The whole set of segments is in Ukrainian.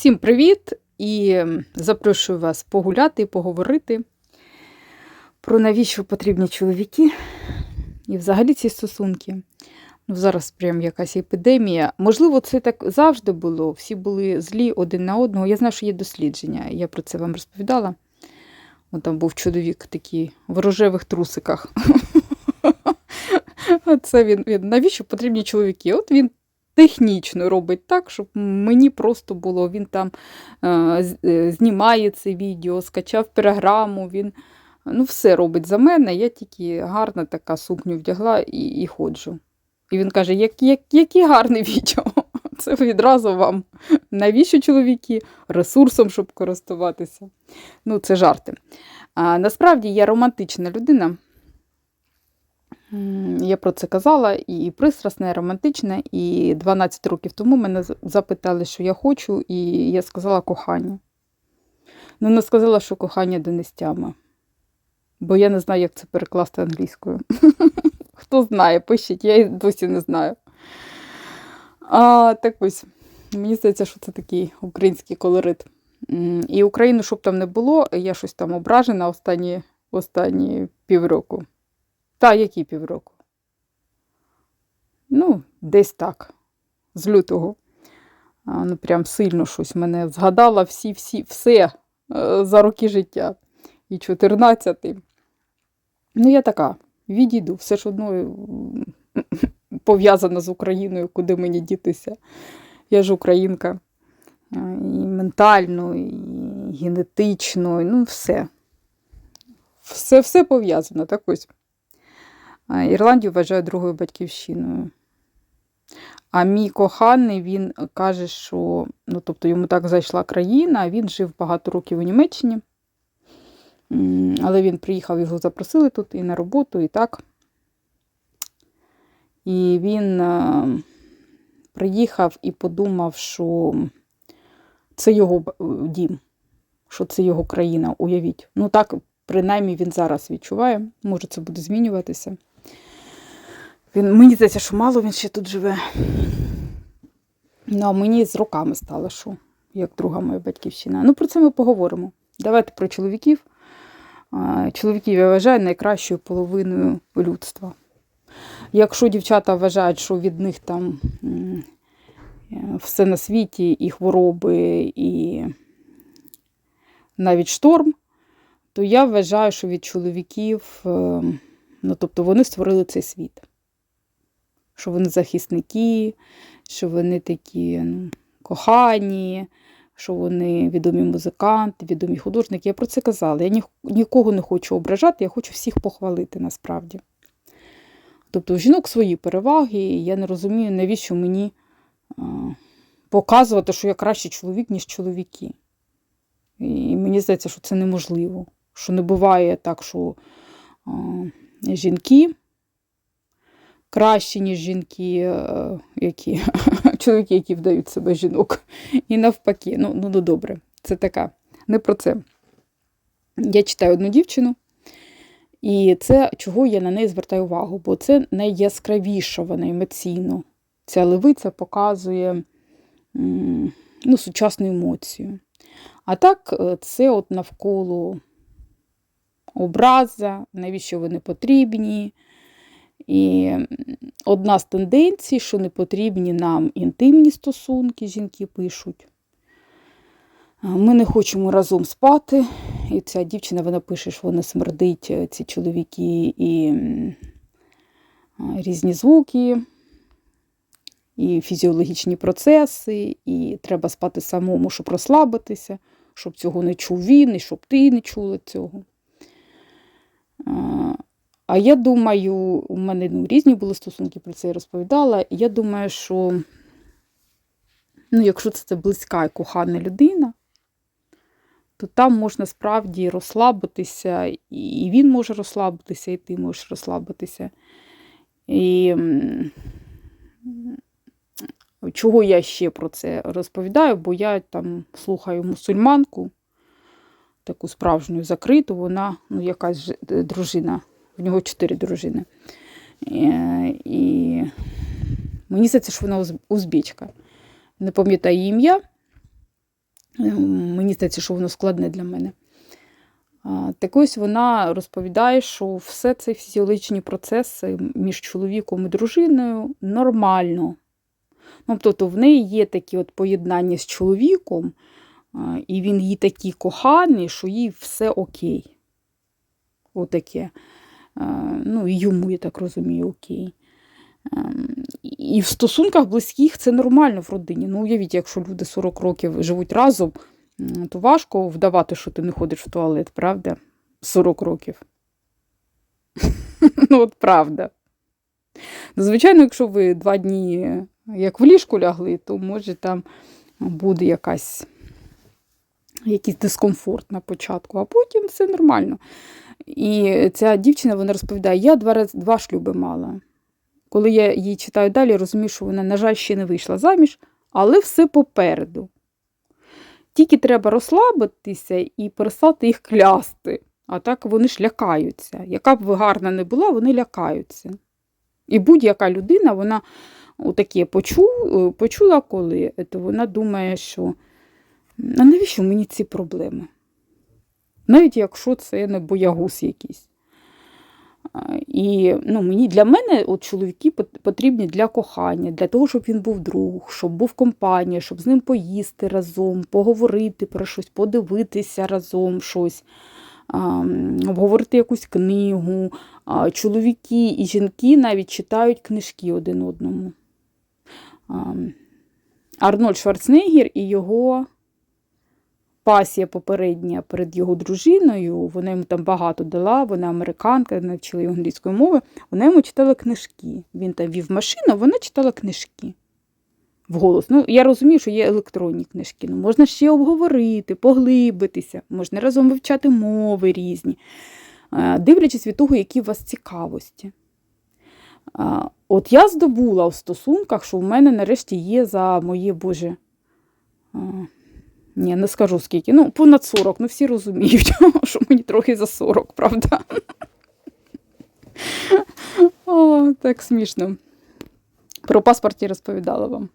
Всім привіт! І запрошую вас погуляти, поговорити про навіщо потрібні чоловіки і взагалі ці стосунки. Ну, зараз прям якась епідемія. Можливо, це так завжди було. Всі були злі один на одного. Я знаю, що є дослідження, я про це вам розповідала. От там був чоловік такий в рожевих трусиках. Це він, він. Навіщо потрібні чоловіки? От він технічно робить так, щоб мені просто було. Він там е, е, знімає це відео, скачав програму, він ну, все робить за мене. Я тільки гарна така сукню вдягла і, і ходжу. І він каже: як, як, які гарне відео. Це відразу вам. Навіщо чоловіки? Ресурсом, щоб користуватися. Ну, це жарти. А, насправді я романтична людина. Я про це казала, і пристрасна, і романтична. І 12 років тому мене запитали, що я хочу, і я сказала кохання. Ну, не сказала, що кохання донестями. Бо я не знаю, як це перекласти англійською. Хто знає, пишіть, я і досі не знаю. А, так ось, мені здається, що це такий український колорит. І Україну, щоб там не було, я щось там ображена останні, останні півроку. Та, які півроку? Ну, десь так. З лютого. Ну, прям сильно щось мене згадала всі, всі, все е, за роки життя. І 14-й. Ну, я така, відійду, все ж одно пов'язана з Україною, куди мені дітися. Я ж українка. І ментально, і генетично, ну, все. Все, все пов'язано, так ось. Ірландію вважаю другою батьківщиною. А мій коханий, він каже, що ну, тобто йому так зайшла країна, він жив багато років у Німеччині. Але він приїхав, його запросили тут і на роботу, і так. І він е, приїхав і подумав, що це його дім, що це його країна, уявіть. Ну так, принаймні, він зараз відчуває. Може, це буде змінюватися. Він, мені здається, що мало він ще тут живе. Ну, а мені з роками стало, що як друга моя батьківщина. Ну, про це ми поговоримо. Давайте про чоловіків. Чоловіків я вважаю найкращою половиною людства. Якщо дівчата вважають, що від них там е, все на світі, і хвороби, і навіть шторм, то я вважаю, що від чоловіків, е, ну тобто вони створили цей світ. Що вони захисники, що вони такі ну, кохані, що вони відомі музиканти, відомі художники. Я про це казала. Я ні, нікого не хочу ображати, я хочу всіх похвалити насправді. Тобто у жінок свої переваги, і я не розумію, навіщо мені а, показувати, що я кращий чоловік, ніж чоловіки. І мені здається, що це неможливо. Що не буває так, що а, жінки кращі, ніж жінки, е, які, чоловіки, які вдають себе жінок. І навпаки, ну, ну, ну добре, це така. Не про це. Я читаю одну дівчину, і це чого я на неї звертаю увагу, бо це найяскравіша вона емоційно. Ця левиця показує ну, сучасну емоцію. А так, е, це от навколо образа, навіщо вони потрібні. І одна з тенденцій, що не потрібні нам інтимні стосунки, жінки пишуть. Ми не хочемо разом спати. І ця дівчина вона пише, що вона смердить е, ці чоловіки і різні звуки, і фізіологічні процеси, і треба спати самому, щоб розслабитися, щоб цього не чув він, і щоб ти не чула цього. А, я думаю, у мене ну, різні були стосунки, про це я розповідала. Я думаю, що ну, якщо це, це близька і кохана людина, то там можна справді розслабитися, і він може розслабитися, і ти можеш розслабитися. І чого я ще про це розповідаю? Бо я там слухаю мусульманку, таку справжню закриту, вона ну, якась е, дружина в нього чотири дружини. Е, І мені здається, що вона узбічка. Не пам'ятаю ім'я. Е, Мені здається, що воно складне для мене. Так ось вона розповідає, що все це фізіологічні процеси між чоловіком і дружиною нормально. Ну, тобто в неї є такі от поєднання з чоловіком, і він їй такий коханий, що їй все окей. Отаке. А, Ну, і йому, я так розумію, окей. Ем, І в стосунках близьких це нормально в родині. Ну, уявіть, якщо люди 40 років живуть разом, то важко вдавати, що ти не ходиш в туалет, правда? 40 років. Ну, от правда. Звичайно, якщо ви два дні як в ліжку лягли, то може там буде якась, якийсь дискомфорт на початку, а потім все нормально. І ця дівчина вона розповідає: я два, раз, два шлюби мала. Коли я її читаю далі, розумію, що вона, на жаль, ще не вийшла заміж, але все попереду. Тільки треба розслабитися і перестати їх клясти. А так вони ж лякаються. Яка б ви гарна не була, вони лякаються. І будь-яка людина, вона таке почу, почула коли, то вона думає, що а навіщо мені ці проблеми? Навіть якщо це не боягуз якийсь. І ну, мені, для мене от, чоловіки потрібні для кохання, для того, щоб він був друг, щоб був компанія, щоб з ним поїсти разом, поговорити про щось, подивитися разом щось, обговорити якусь книгу. Чоловіки і жінки навіть читають книжки один одному. Арнольд Шварценеггер і його пасія попередня перед його дружиною, вона йому там багато дала, вона американка, навчила його англійської мови, вона йому читала книжки. Він там вів машину, вона читала книжки вголос. Ну, Я розумію, що є електронні книжки. Ну, Можна ще обговорити, поглибитися, можна разом вивчати мови різні, дивлячись від того, які у вас цікавості. От я здобула в стосунках, що в мене нарешті є за моє Боже. Ні, не скажу скільки. Ну, понад 40, ну всі розуміють, що мені трохи за 40, правда? О, Так смішно. Про паспорт я розповідала вам,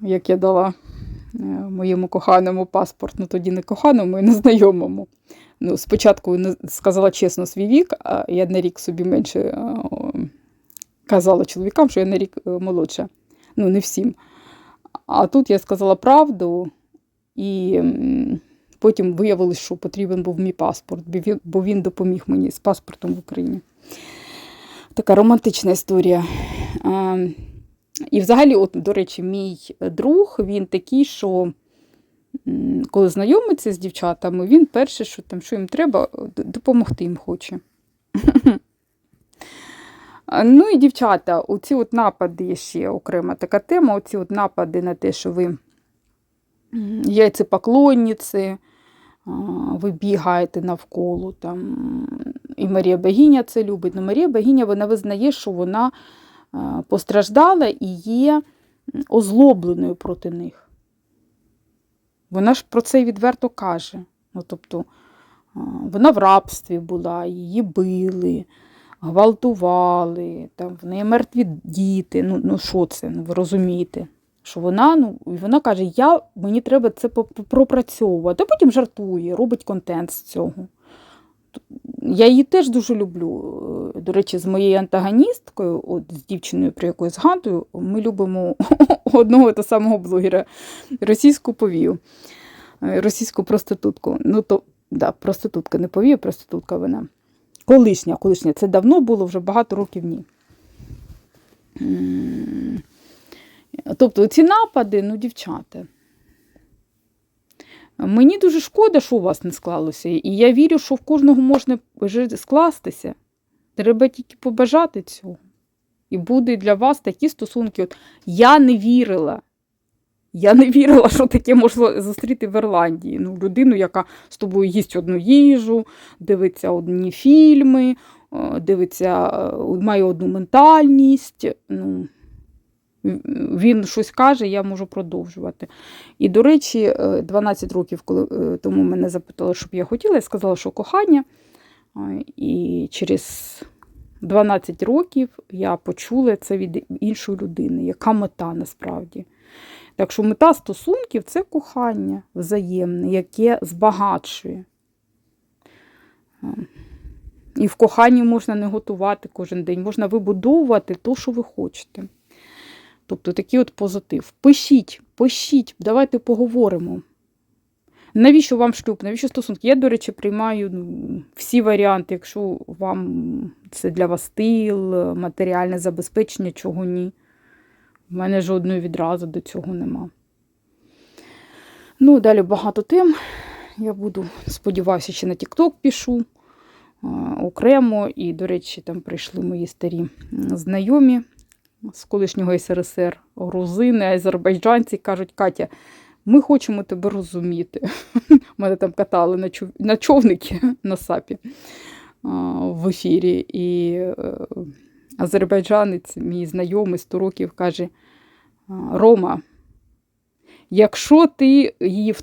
як я дала е, моєму коханому паспорт, ну тоді не коханому і незнайомому. Ну, Спочатку сказала чесно свій вік, а я на рік собі менше е, казала чоловікам, що я на рік е, молодша. Ну, не всім. А тут я сказала правду. І потім виявилось, що потрібен був мій паспорт, бо він допоміг мені з паспортом в Україні. Така романтична історія. І взагалі, от, до речі, мій друг, він такий, що коли знайомиться з дівчатами, він перше, що там, що їм треба, допомогти їм хоче. Ну і дівчата, оці от напади є ще окрема така тема, оці от напади на те, що ви яйцепоклонниці, ви бігаєте навколо. Там. І Марія Богиня це любить. Но Марія Богиня вона визнає, що вона постраждала і є озлобленою проти них. Вона ж про це відверто каже. Ну, тобто, Вона в рабстві була, її били, гвалтували, там, в неї мертві діти. Ну, ну що це, ну ви розумієте? Що вона ну, вона каже, я, мені треба це пропрацьовувати, а потім жартує, робить контент з цього. Я її теж дуже люблю. Е, до речі, з моєю антагоністкою, от з дівчиною, про яку я згадую, ми любимо одного та самого блогера російську повію, е, російську проститутку. Ну, то, да, проститутка, не повію, проститутка вона. Колишня, колишня. Це давно було, вже багато років ні. Тобто ці напади, ну, дівчата. Мені дуже шкода, що у вас не склалося. І я вірю, що в кожного можна скластися. Треба тільки побажати цього. І буде для вас такі стосунки. От Я не вірила. Я не вірила, що таке можна зустріти в Ірландії. Ну, Людину, яка з тобою їсть одну їжу, дивиться одні фільми, дивиться, має одну ментальність. Ну, він щось каже, я можу продовжувати. І, до речі, 12 е, років, коли е, тому мене запитали, щоб я хотіла, я сказала, що кохання. І через 12 років я почула це від іншої людини, яка мета насправді. Так що мета стосунків це кохання взаємне, яке збагачує. Е, І в коханні можна не готувати кожен день, можна вибудовувати те, що ви хочете. Тобто такий от позитив. Пишіть, пишіть, давайте поговоримо. Навіщо вам шлюб? Навіщо стосунки? Я, до речі, приймаю ну, всі варіанти, якщо вам це для вас стил, матеріальне забезпечення, чого ні. У мене жодної відразу до цього нема. Ну, далі багато тем. Я буду, сподіваюся, ще на TikTok пишу а, окремо. І, до речі, там прийшли мої старі знайомі з колишнього СРСР, грузини, азербайджанці, кажуть, Катя, ми хочемо тебе розуміти. Мене там катали на, чов... на човники на сапі в ефірі. І е, азербайджанець, мій знайомий 100 років, каже: Рома, якщо ти її в